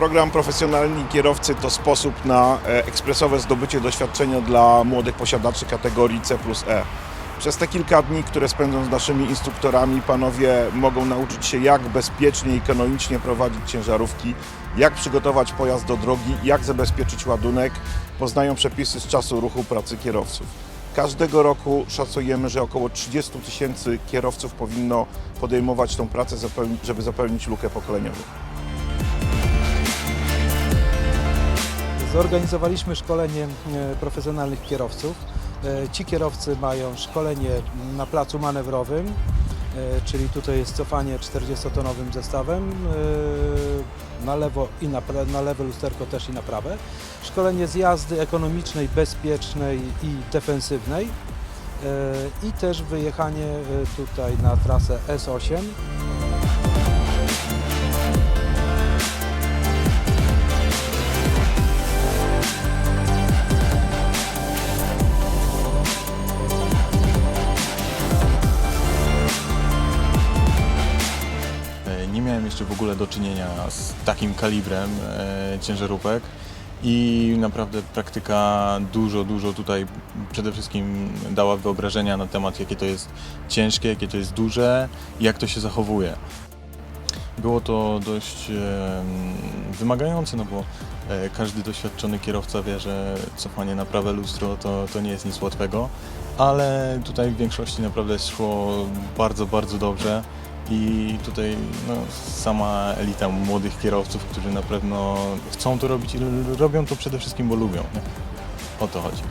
Program Profesjonalni Kierowcy to sposób na e, ekspresowe zdobycie doświadczenia dla młodych posiadaczy kategorii C plus E. Przez te kilka dni, które spędzą z naszymi instruktorami, panowie mogą nauczyć się, jak bezpiecznie i kanonicznie prowadzić ciężarówki, jak przygotować pojazd do drogi, jak zabezpieczyć ładunek, poznają przepisy z czasu ruchu pracy kierowców. Każdego roku szacujemy, że około 30 tysięcy kierowców powinno podejmować tą pracę, żeby zapełnić lukę pokoleniową. Zorganizowaliśmy szkolenie e, profesjonalnych kierowców. E, Ci kierowcy mają szkolenie na placu manewrowym, e, czyli tutaj jest cofanie 40-tonowym zestawem na lewo i na, na lewe lusterko też i na prawe. Szkolenie z jazdy ekonomicznej, bezpiecznej i defensywnej i też wyjechanie tutaj na trasę S8. Nie miałem jeszcze w ogóle do czynienia z takim kalibrem e, ciężarówek i naprawdę praktyka dużo, dużo tutaj przede wszystkim dała wyobrażenia na temat jakie to jest ciężkie, jakie to jest duże jak to się zachowuje. Było to dość wymagające, no bo e, każdy doświadczony kierowca wie, że cofanie na prawe lustro to, to nie jest nic łatwego, ale tutaj w większości naprawdę szło bardzo, bardzo dobrze. I tutaj no, sama elita młodych kierowców, którzy na pewno chcą to robić i robią to przede wszystkim, bo lubią. O to chodzi.